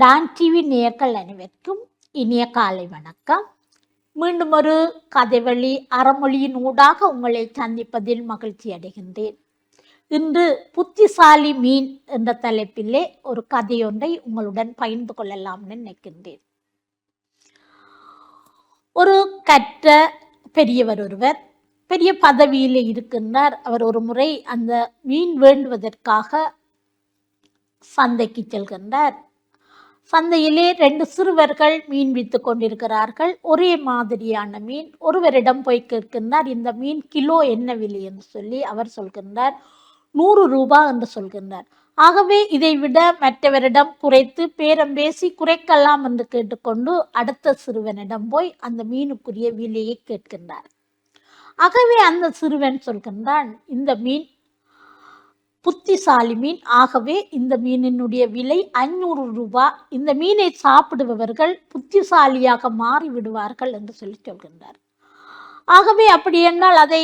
Don TV நேயர்கள் அனைவருக்கும் இனிய காலை வணக்கம். மீண்டும் ஒரு கதைவழி அறமொழியின் ஊடாக உங்களை சந்திப்பதில் மகிழ்ச்சி அடைகின்றேன். இன்று புத்திசாலி மீன் என்ற தலைப்பிலே ஒரு கதையொன்றை உங்களுடன் பகிர்ந்து கொள்ளலாம்னு நினைக்கின்றேன். ஒரு கற்ற பெரியவர் ஒருவர் பெரிய பதவியில் இருக்கின்றார். அவர் ஒரு முறை அந்த மீன் வேண்டுவதற்காக சந்தைக்கு செல்கின்றார். சந்தையிலே ரெண்டு சிறுவர்கள் மீன் வித்து கொண்டிருக்கிறார்கள். ஒரே மாதிரியான மீன். ஒருவரிடம் போய் கேட்கின்றார் இந்த மீன் கிலோ என்ன விலை? என்று சொல்லி அவர் சொல்கின்றார் நூறு ரூபாய் என்று சொல்கின்றார். ஆகவே இதை விட மற்றவரிடம் குறைத்து பேரம் பேசி குறைக்கலாம் என்று கேட்டுக்கொண்டு அடுத்த சிறுவனிடம் போய் அந்த மீனுக்குரிய விலையை கேட்கின்றார். ஆகவே அந்த சிறுவன் சொல்கின்றான் இந்த மீன் புத்திசாலி மீன். ஆகவே இந்த மீனினுடைய விலை ஐநூறு ரூபாய் இந்த மீனை சாப்பிடுபவர்கள் புத்திசாலியாக மாறி விடுவார்கள் என்று சொல்லி சொல்கின்றார். ஆகவே அப்படி என்றால் அதை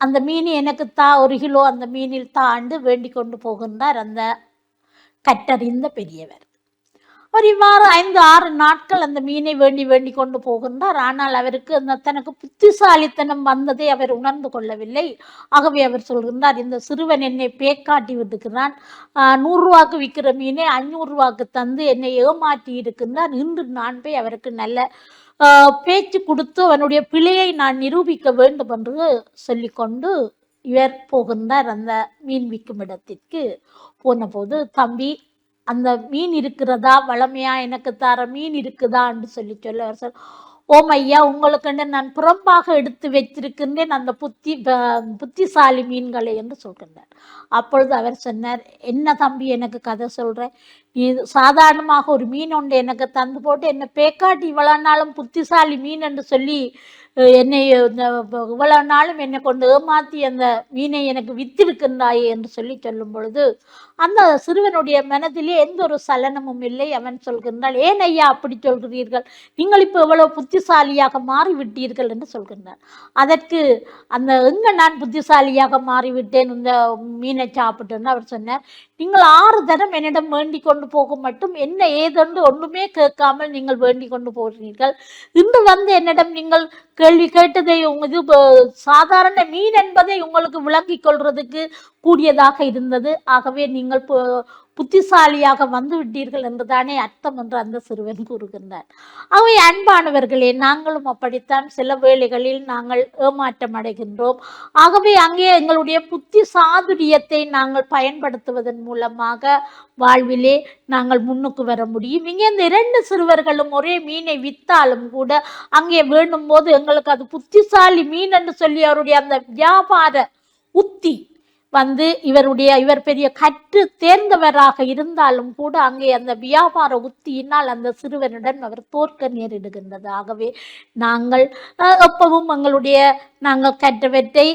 அந்த மீன் எனக்கு தா ஒரு கிலோ அந்த மீனில் தாண்டு வேண்டிக் கொண்டு போகின்றார் அந்த கற்றறிந்த பெரியவர். ஒரு இவ்வாறு ஐந்து ஆறு நாட்கள் அந்த மீனை வேண்டி வேண்டி கொண்டு போகின்றார். ஆனால் அவருக்கு அந்த தனக்கு புத்திசாலித்தனம் வந்ததை அவர் உணர்ந்து கொள்ளவில்லை. ஆகவே அவர் சொல்கின்றார் இந்த சிறுவன் என்னை பேக்காட்டி விட்டுக்கிறான் நூறுரூவாக்கு நூறு விற்கிற மீனை அஞ்சூறு தந்து என்னை ஏமாற்றி இருக்கின்றார். இன்று நான் போய் அவருக்கு நல்ல பேச்சு கொடுத்து அவனுடைய பிழையை நான் நிரூபிக்க வேண்டும் என்று சொல்லிக்கொண்டு இவர் போகின்றார் அந்த மீன் விற்கும் இடத்திற்கு. போனபோது தம்பி அந்த மீன் இருக்கிறதா? வளமையா எனக்கு தர மீன் இருக்குதா? என்று சொல்லி சொல்ல அவர் சொல் ஓம் ஐயா உங்களுக்குன்னு நான் புறம்பாக எடுத்து வைத்திருக்கின்றேன் அந்த புத்தி ப- புத்திசாலி மீன்களை என்று சொல்கின்றார். அப்பொழுது அவர் சொன்னார் என்ன தம்பி எனக்கு கதை சொல்கிறேன் இது சாதாரணமாக ஒரு மீன் ஒன்று எனக்கு தந்து போட்டு என்னை பேக்காட்டி இவ்வளோ நாளும் புத்திசாலி மீன் என்று சொல்லி என்னை இந்த நாளும் என்னை கொண்டு ஏமாற்றி அந்த மீனை எனக்கு வித்திருக்கின்றாயே என்று சொல்லி சொல்லும் பொழுது அந்த சிறுவனுடைய மனதிலே எந்த ஒரு சலனமும் இல்லை. அவன் சொல்கின்றான் ஏன் ஐயா அப்படி சொல்கிறீர்கள்? நீங்கள் இப்போ எவ்வளோ புத்திசாலியாக மாறிவிட்டீர்கள் என்று சொல்கின்றான். அதற்கு அந்த எங்க நான் புத்திசாலியாக மாறிவிட்டேன்? இந்த மீனை சாப்பிட்டேன்னு அவர் சொன்னார். நீங்கள் ஆறு தரம் என்னிடம் வேண்டிக் கொண்டு போக மட்டும் என்ன ஏதென்று ஒன்றுமே கேட்காமல் நீங்கள் வேண்டிக் கொண்டு போகிறீர்கள். இன்று வந்து என்னிடம் நீங்கள் கேள்வி கேட்டதை இது சாதாரண மீன் என்பதை உங்களுக்கு விளங்கிக் கொள்றதுக்கு கூடியதாக இருந்தது. ஆகவே நீங்கள் புத்திசாலியாக வந்து விட்டீர்கள் என்றுதானே அர்த்தம் என்று அந்த சிறுவன் கூறுகின்றார் அவை அன்பானவர்களே நாங்களும் அப்படித்தான். சில வேளைகளில் நாங்கள் ஏமாற்றம் அடைகின்றோம். ஆகவே அங்கே எங்களுடைய புத்தி சாதுரியத்தை நாங்கள் பயன்படுத்துவதன் மூலமாக வாழ்விலே நாங்கள் முன்னுக்கு வர முடியும். இங்கே இந்த இரண்டு சிறுவர்களும் ஒரே மீனை வித்தாலும் கூட அங்கே வேண்டும் போது எங்களுக்கு அது புத்திசாலி மீன் என்று சொல்லி அவருடைய அந்த வியாபார உத்தி வந்து இவருடைய இவர் பெரிய கற்று தேர்ந்தவராக இருந்தாலும் கூட அங்கே அந்த வியாபார உத்தியினால் அந்த சிறுவனுடன் அவர் தோற்க நேரிடுகின்றது. ஆகவே நாங்கள் அஹ், எப்பவும் எங்களுடைய நாங்கள் கற்றவற்றை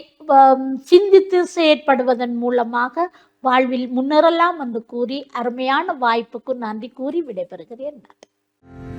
சிந்தித்து செயற்படுவதன் மூலமாக வாழ்வில் முன்னேறலாம் என்று கூறி அருமையான வாய்ப்புக்கு நன்றி கூறி விடைபெறுகிறேன். நான்